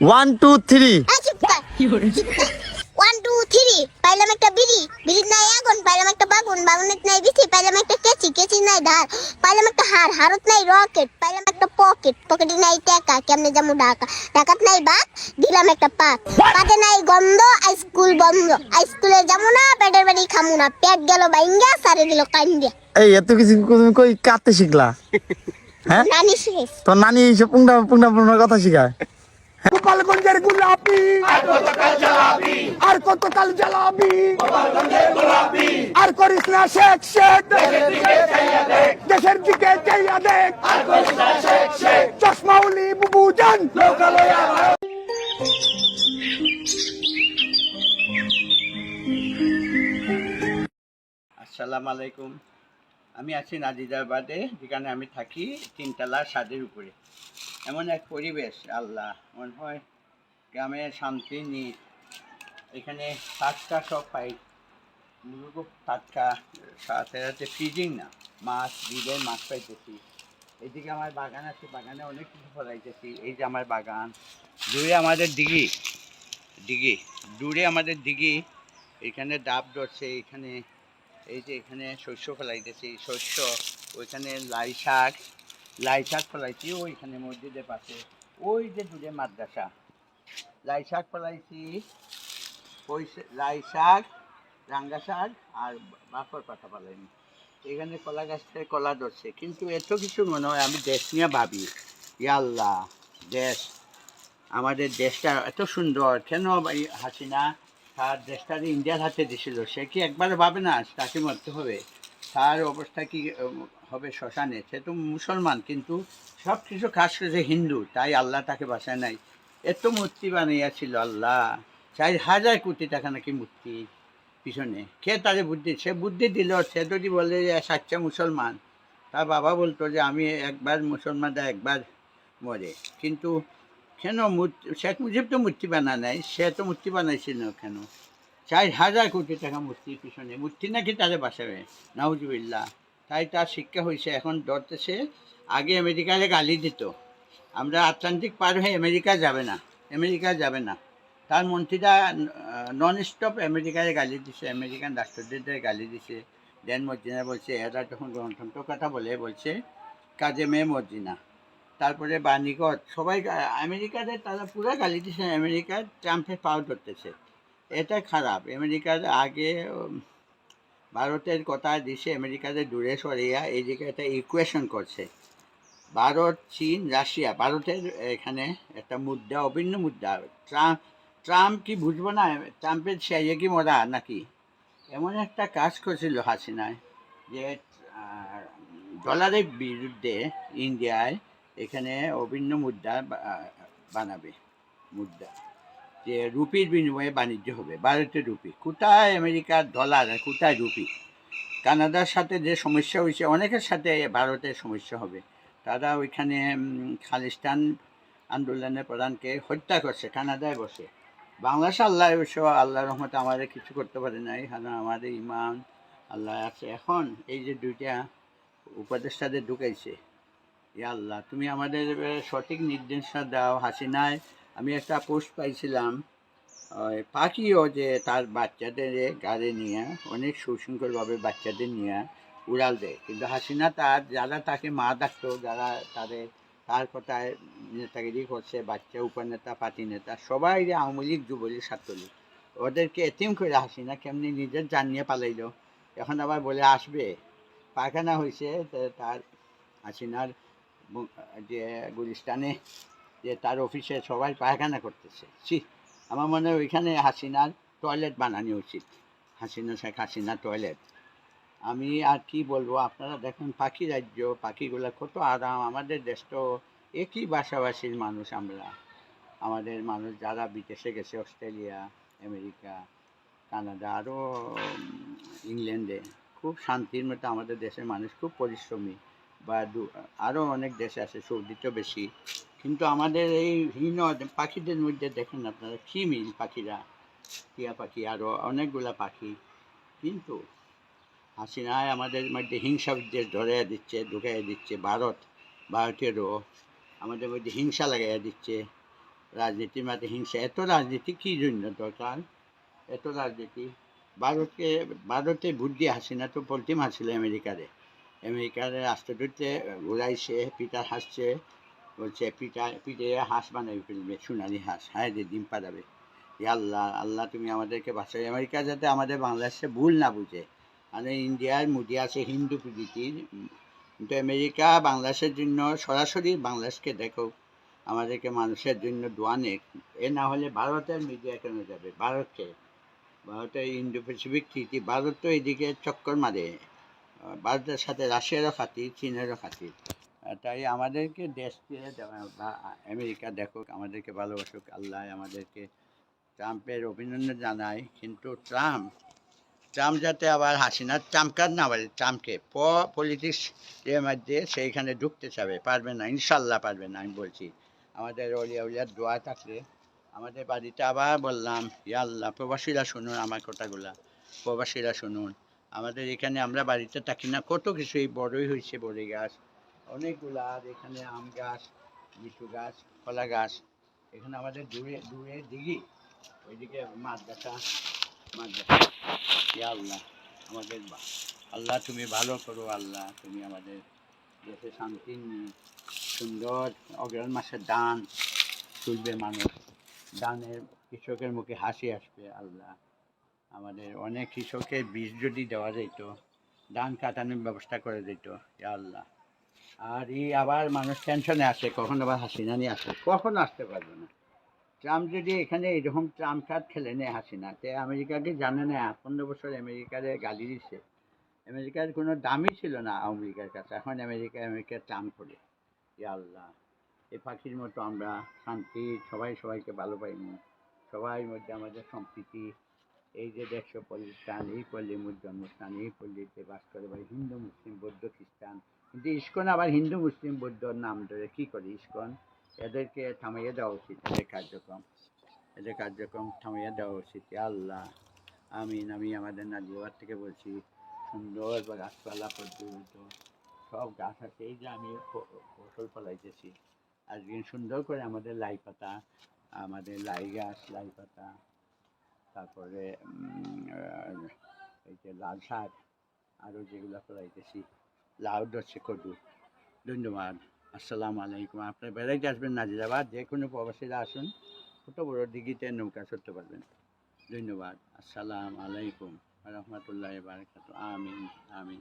One two three one two three পাইলাম একটা বিড়ি। বিড়ির নাই আগুন পাইলাম একটা বাগুন বাগুনের নাই বিচি পাইলাম একটা কেচি কেচি নাই ধার পাইলাম একটা হার হারত নাই রকেট পাইলাম একটা পকেট পকেটে নাই টাকা কেমনে যাব ঢাকা? ঢাকাত নাই বাত দিলাম একটা পাত। পাতে নাই গন্ধ স্কুল বন্ধ। স্কুলে যাব না পেটের বাড়ি খামু না। পেট গেল বাইঙ্গা সারে দিল কান্দিয়া এই এত কিছু তুমি কই কাঁদতে শিখলা? হ্যাঁ? নানি শেষ। তোর নানি এইসব পুংটা পুংটা পুংটা কথা শিখায়। গোপালগঞ্জের গোলাপি। আর কতকাল জ্বালাবি? আর করিস না শেখ শেখ। দেশের দিকে চাইয়া দেখ। চশমাউলি বুবু জান। আসসালামু আলাইকুম। আমি আছি নাজিদাবাদে যেখানে আমি থাকি তিনতলা ছাদের উপরে। এমন এক পরিবেশ, আল্লাহ, মনে হয় গ্রামে শান্তি নেই। এখানে টাটকা সব পাই। মুরগো টাটকা, সাথে সাথে ফ্রিজিং না, মাছ দিলে মাছ পাইতেছি। এদিকে আমার বাগান আছে, বাগানে অনেক কিছু ফলাইতেছি। এই যে আমার বাগান, দূরে আমাদের দিঘি দিঘি, দূরে আমাদের দিঘি, এখানে ডাব ধরছে, এখানে, এই যে এখানে শস্য ফলাইতেছি, শস্য, ওইখানে লাই শাক লাই শাক ফলাইছি, ওইখানে মসজিদের পাশে। ওই যে দূরে মাদ্রাসা। লাই শাক ফলাইছি ওই লাই শাক রাঙ্গা শাক আর বাপর পাতা ফলাইনি। এখানে কলা গাছ থেকে কলা ধরছে। কিন্তু এত কিছু মনে হয় আমি দেশ নিয়ে ভাবি। ইয়াল্লাহ, দেশ। আমাদের দেশটা এত সুন্দর। কেন হাসিনা? তার দেশটা ইন্ডিয়ার হাতে দিছিল, সে কি একবার ভাবে না, তাকে মরতে হবে? তার অবস্থা কি হবে শ্মশানে? সে তো মুসলমান, কিন্তু সব কিছু কাজ করেছে হিন্দু, তাই আল্লাহ তাকে বাঁচায় নাই। এত মূর্তি বানাইয়াছিল আল্লাহ। চার হাজার কোটি টাকা নাকি মূর্তি পিছনে। কে তারে বুদ্ধি, সে বুদ্ধি দিল, সে যদি বলে যে সাচ্চা মুসলমান, তার বাবা বলতো যে আমি একবার মুসলমানরা একবার মরে। কিন্তু কেন মূর্তি, শেখ মুজিব তো মূর্তি বানা নাই, সে তো মূর্তি বানাইছিল কেন? চার হাজার কোটি টাকা মূর্তির পিছনে। মূর্তি নাকি তারে বাঁচাবে? নাউজুবিল্লা তাই তার শিক্ষা হয়েছে, এখন ধরতেছে আগে আমেরিকারে গালি দিত। আমরা আটলান্টিক পার হয়ে আমেরিকা যাবে না, আমেরিকা যাবে না। তার মন্ত্রীরা নন স্টপ আমেরিকায় গালি দিছে, আমেরিকান রাষ্ট্রদূতদের গালি দিছে। দেন মর্জিনা বলছে, এরা তখন গণতন্ত্র কথা বলে, বলছে, কাজে মেয়ে মর্জিনা তারপরে বাণিগত সবাই আমেরিকাতে তারা পুরো গালি দিছে আমেরিকার ট্রাম্পের পাও ধরতেছে। এটা খারাপ। আমেরিকার আগে ভারতের কথা দিছে আমেরিকাতে দূরে সরিয়া এইদিকে একটা ইকুয়েশন করছে। ভারত, চীন, রাশিয়া, ভারতের এখানে একটা মুদ্রা, অভিন্ন মুদ্রা। ট্রাম্প ট্রাম্প কি বুঝব না? ট্রাম্পের সেই কি মরা নাকি? এমন একটা কাজ করছিল হাসিনায় যে ডলারের বিরুদ্ধে ইন্ডিয়ায় এখানে অভিন্ন মুদ্রা বানাবে, মুদ্রা। যে রুপির বিনিময়ে বাণিজ্য হবে ভারতের রুপি। কোথায় আমেরিকার ডলার আর কোথায় রুপি? কানাডার সাথে যে সমস্যা হয়েছে, অনেকের সাথে ভারতের সমস্যা হবে। তারা ওইখানে খালিস্তান আন্দোলনের প্রধানকে হত্যা করছে, কানাডায় বসে। বাংলাদেশ আল্লাহ অবশ্য, আল্লাহ রহমতে আমাদের কিছু করতে পারে নাই, কারণ আমাদের ইমান আল্লাহ আছে। এখন এই যে দুইটা উপদেষ্টাদের ঢুকাইছে ইয়া আল্লাহ, তুমি আমাদের সঠিক নির্দেশনা দাও, হাসিনায় আমি একটা পোস্ট পাইছিলাম পাখিও যে তার বাচ্চাদের গাড়ি নিয়ে, অনেক সুশৃঙ্খলভাবে বাচ্চাদের নিয়ে উড়াল দেয়। কিন্তু হাসিনা তার, যারা তাকে মা ডাকতো, যারা তাদের, তার কথায় নেতাগিরি করছে, বাচ্চা উপনেতা পার্টি নেতা, সবাই আওয়ামী লীগ যুবলীগ, ছাত্রলীগ, ওদেরকে এতিম করে হাসিনা কেমনি নিজের জান নিয়ে পালাইলো? এখন আবার বলে আসবে। পায়খানা হয়েছে তার হাসিনার যে গুলিস্তানে যে তার অফিসে সবাই পায়খানা করতেছে। ছি, আমার মনে হয় ওইখানে হাসিনার টয়লেট বানানো উচিত। হাসিনা শেখ হাসিনা টয়লেট আমি আর কি বলব, আপনারা দেখুন, পাখি রাজ্য, পাখিগুলো কত আরাম। আমাদের দেশ তো একই ভাষাভাষীর মানুষ আমরা। আমাদের মানুষ যারা বিদেশে গেছে, অস্ট্রেলিয়া, আমেরিকা, কানাডা, আরও ইংল্যান্ডে, খুব শান্তির মতো আমাদের দেশের মানুষ, খুব পরিশ্রমী। বা আরও অনেক দেশ আছে সৌদিতেও বেশি। কিন্তু আমাদের এই হীন পাখিদের মধ্যে দেখেন আপনারা কী মিল পাখিরা, টিয়া পাখি আরও অনেকগুলা পাখি। কিন্তু হাসিনায় আমাদের মধ্যে হিংসা বিদ্বেষ ধরে দিচ্ছে, ঢুকাইয়া দিচ্ছে, ভারত ভারতীয়রও আমাদের মধ্যে হিংসা লাগাইয়া দিচ্ছে। রাজনীতির মাঝে হিংসা। এত রাজনীতি কী জন্য দরকার? এত রাজনীতি। ভারতকে, ভারতে বুদ্ধি হাসিনা তো পল্টিম হাসিল আমেরিকারে। আমেরিকার রাষ্ট্রদূতে ঘুরাইছে, পিতার হাসছে, বলছে, পিতা পিঠে হাঁস বানাই ফেলবে, সোনালি হাঁস, হায় যে ডিম পাড়াবে। ই আল্লাহ আল্লাহ, তুমি আমাদেরকে বাঁচাই আমেরিকা যাতে আমাদের বাংলাদেশে ভুল না বুঝে। মানে ইন্ডিয়ার মোদি আছে হিন্দু প্রীতির কিন্তু আমেরিকা বাংলাদেশের জন্য সরাসরি বাংলাদেশকে দেখো, আমাদেরকে মানুষের জন্য দোয়া নেক। এ না হলে ভারতের মিডিয়া কেন যাবে? ভারতকে, ভারতের ইন্ডো প্যাসিফিক ট্রিটি ভারত তো এদিকে চক্কর মারে। ভারতের সাথে রাশিয়ারও খাতির, চীনেরও খাতির। তাই আমাদেরকে দেশকে আমেরিকা দেখুক, আমাদেরকে ভালোবাসুক, আল্লাহ আমাদেরকে ট্রাম্পের অভিনন্দন জানায়। কিন্তু ট্রাম্প ট্রাম্প যাতে আবার হাসিনার ট্রাম্পকার না পারে ট্রাম্পকে? প পলিটিক্স এর মধ্যে সেইখানে ঢুকতে চাবে, পারবে না, ইনশাল্লাহ পারবে না, আমি বলছি। আমাদের অলিয়া উলিয়ার দোয়া থাকলে, আমাদের বাড়িতে আবার বললাম ইয়া আল্লাহ, প্রবাসীরা শুনুন আমার কথাগুলা, প্রবাসীরা শুনুন। আমাদের এখানে আমরা বাড়িতে থাকি না। কত কিছু এই বড়ই হয়েছে বড়ই গাছ। অনেকগুলা আর এখানে আম গাছ, লিচু গাছ, কলা গাছ। এখানে আমাদের দূরে দূরে দিঘি। ওইদিকে মাছ গাছা মাছ গাছা আল্লাহ, আমাদের আল্লাহ তুমি ভালো করো, আল্লাহ তুমি আমাদের দেশে শান্তি সুন্দর অগ্রহণ মাসের দান তুলবে মানুষ। দানের কৃষকের মুখে হাসি আসবে, আল্লাহ। আমাদের অনেক কৃষকের বীজ যদি দেওয়া যেত, ধান কাটানোর ব্যবস্থা করে দিত আল্লাহ। আর এই আবার মানুষ টেনশনে আসে, কখন আবার হাসিনা নিয়ে আসে, কখন আসতে পারবে না। ট্রাম্প যদি এখানে এরকম ট্রাম্প কার্ড খেলে নেয় হাসিনা তে আমেরিকাকে জানে না, পনেরো বছর আমেরিকারে গালি দিচ্ছে। আমেরিকার কোনো দামই ছিল না আমেরিকার কাছে, এখন আমেরিকা আমেরিকা ট্রাম্প করে আল্লাহ। এই পাখির মতো আমরা শান্তি, সবাই সবাইকে ভালো পাইনি। সবাই মধ্যে আমাদের সম্প্রীতি এই যে দেড়শো পল্লীস্থান এই পল্লীর জন্মস্থান এই পল্লীতে বাস করে ভাই হিন্দু, মুসলিম, বৌদ্ধ, খ্রিস্টান। কিন্তু ইস্কন আবার হিন্দু, মুসলিম বৌদ্ধর নাম ধরে কী করে ইস্কন? এদেরকে থামাইয়ে দেওয়া উচিত এদের কার্যক্রম। এদের কার্যক্রম থামাইয়ে দেওয়া উচিত। আল্লাহ, আমিন, আমি আমাদের নাজিয়াবাদ থেকে বলছি, সুন্দর বা গাছপালা পর্যন্ত সব গাছ আছে, এই যে আমি ফসল ফলাইতেছি। আজকে সুন্দর করে আমাদের লাই পাতা, আমাদের লাই গাছ, লাই পাতা তারপরে এই যে লাল শাক, আরও যেগুলো ফলাইতেছি লাউ ধরছে কদু, ধন্যবাদ। আসসালামু আলাইকুম। আপনার বেড়াইতে আসবেন নাজিরাবাদ, যে কোনো প্রবাসীরা আসুন, ছোট বড় ডিগিতে নৌকা চড়তে পারবেন। ধন্যবাদ। আসসালামু আলাইকুম। রহমতুল্লাহ বারকাত আমিন আমিন।